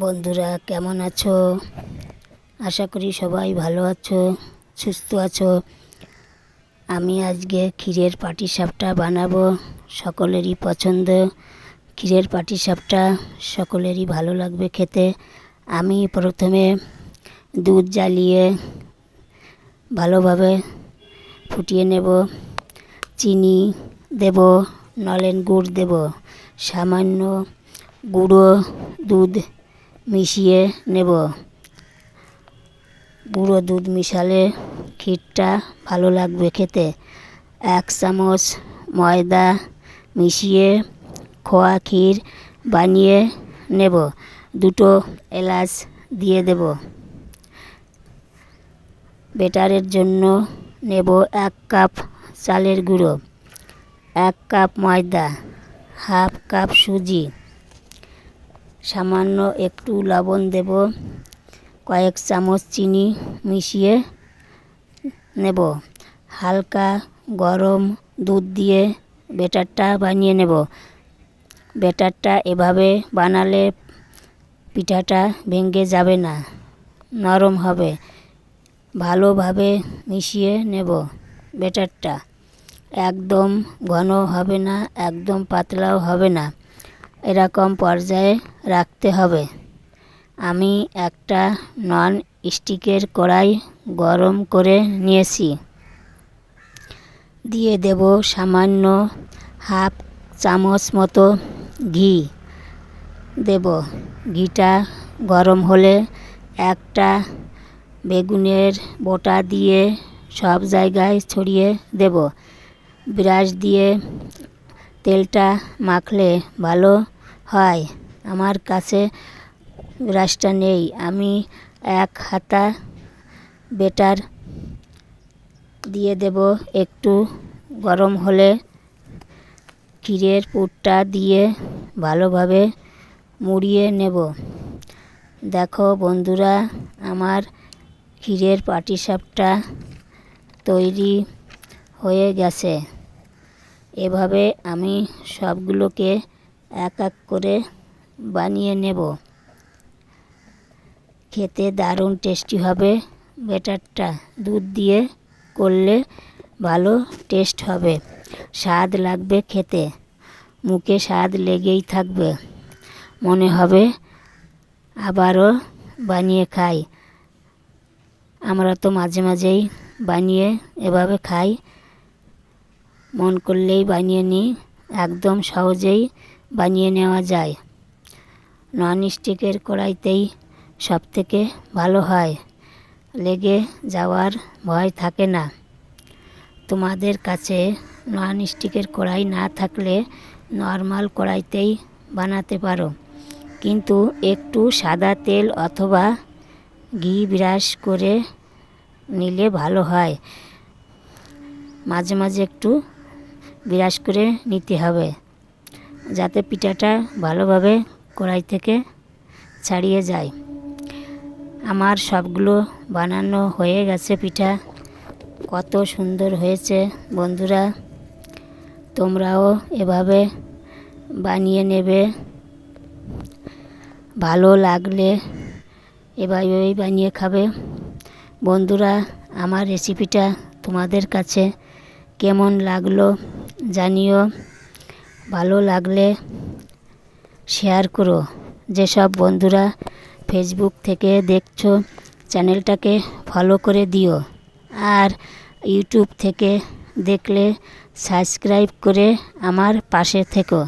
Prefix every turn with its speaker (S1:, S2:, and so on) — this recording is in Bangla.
S1: বন্ধুরা, কেমন আছো? আশা করি সবাই ভালো আছো, সুস্থ আছো। আমি আজকে ক্ষীরের পাটিসাপটা বানাবো, সকলেরই পছন্দ। ক্ষীরের পাটিসাপটা সকলেরই ভালো লাগবে খেতে। আমি প্রথমে দুধ জ্বালিয়ে ভালোভাবে ফুটিয়ে নেব। চিনি দেব, নলেন গুড় দেব। সামান্য গুঁড়ো দুধ মিশিয়ে নেব। গুঁড়ো দুধ মিশালে ক্ষীরটা ভালো লাগবে খেতে। এক চামচ ময়দা মিশিয়ে খোয়া ক্ষীর বানিয়ে নেব। দুটো এলাচ দিয়ে দেব। বেটারের জন্য নেব এক কাপ চালের গুঁড়ো, এক কাপ ময়দা, হাফ কাপ সুজি। সামান্য একটু লবণ দেব। কয়েক চামচ চিনি মিশিয়ে নেব। হালকা গরম দুধ দিয়ে বেটারটা বানিয়ে নেব। বেটারটা এভাবে বানালে পিঠাটা ভেঙে যাবে না, নরম হবে। ভালোভাবে মিশিয়ে নেব বেটারটা একদম ঘন হবে না, একদম পাতলাও হবে না। এরকম পর্যায়ে রাখতে হবে। আমি একটা নন স্টিকের কড়াই গরম করে নিয়েছি। দিয়ে দেব সামান্য হাফ চামচ মতো ঘি। দেব ঘিটা গরম হলে একটা বেগুনের বোটা দিয়ে সব জায়গায় ছড়িয়ে দেব। ব্রাশ দিয়ে তেলটা মাখলে ভালো হয়। আমার কাছে ব্রাশটা নেই। আমি এক হাতা বেটার দিয়ে দেব। একটু গরম হলে ক্ষীরের পুরটা দিয়ে ভালোভাবে মুড়িয়ে নেব। দেখো বন্ধুরা, আমার ক্ষীরের পাটিসাপটা তৈরি হয়ে গেছে। এভাবে আমি সবগুলোকে এক এক করে বানিয়ে নেব। খেতে দারুণ টেস্টি হবে। বেটারটা দুধ দিয়ে করলে ভালো টেস্ট হবে। স্বাদ লাগবে খেতে। মুখে স্বাদ লেগেই থাকবে। মনে হবে আবারও বানিয়ে খাই। আমরা তো মাঝে মাঝেই বানিয়ে এভাবে খাই। মন করলেই বানিয়ে নিই, একদম সহজেই বানিয়ে নেওয়া যায়। নন স্টিকের কড়াইতেই সব থেকে ভালো হয়, লেগে যাওয়ার ভয় থাকে না। তোমাদের কাছে নন স্টিকের কড়াই না থাকলে নর্মাল কড়াইতেই বানাতে পারো, কিন্তু একটু সাদা তেল অথবা ঘি ব্রাশ করে নিলে ভালো হয়। মাঝে মাঝে একটু বিরাস করে নিতে হবে। যাতে পিঠাটা ভালোভাবে কড়াই থেকে ছাড়িয়ে যায়। আমার সবগুলো বানানো হয়ে গেছে পিঠা। কত সুন্দর হয়েছে বন্ধুরা। তোমরাও এভাবে বানিয়ে নেবে। ভালো লাগলে এভাবেই বানিয়ে খাবে। বন্ধুরা, আমার রেসিপিটা তোমাদের কাছে কেমন লাগল? জানিও, ভালো লাগলে শেয়ার করো। যেসব বন্ধুরা ফেসবুক থেকে দেখছ, চ্যানেলটাকে ফলো করে দিও। আর ইউটিউব থেকে দেখলে সাবস্ক্রাইব করে আমার পাশে থেকো।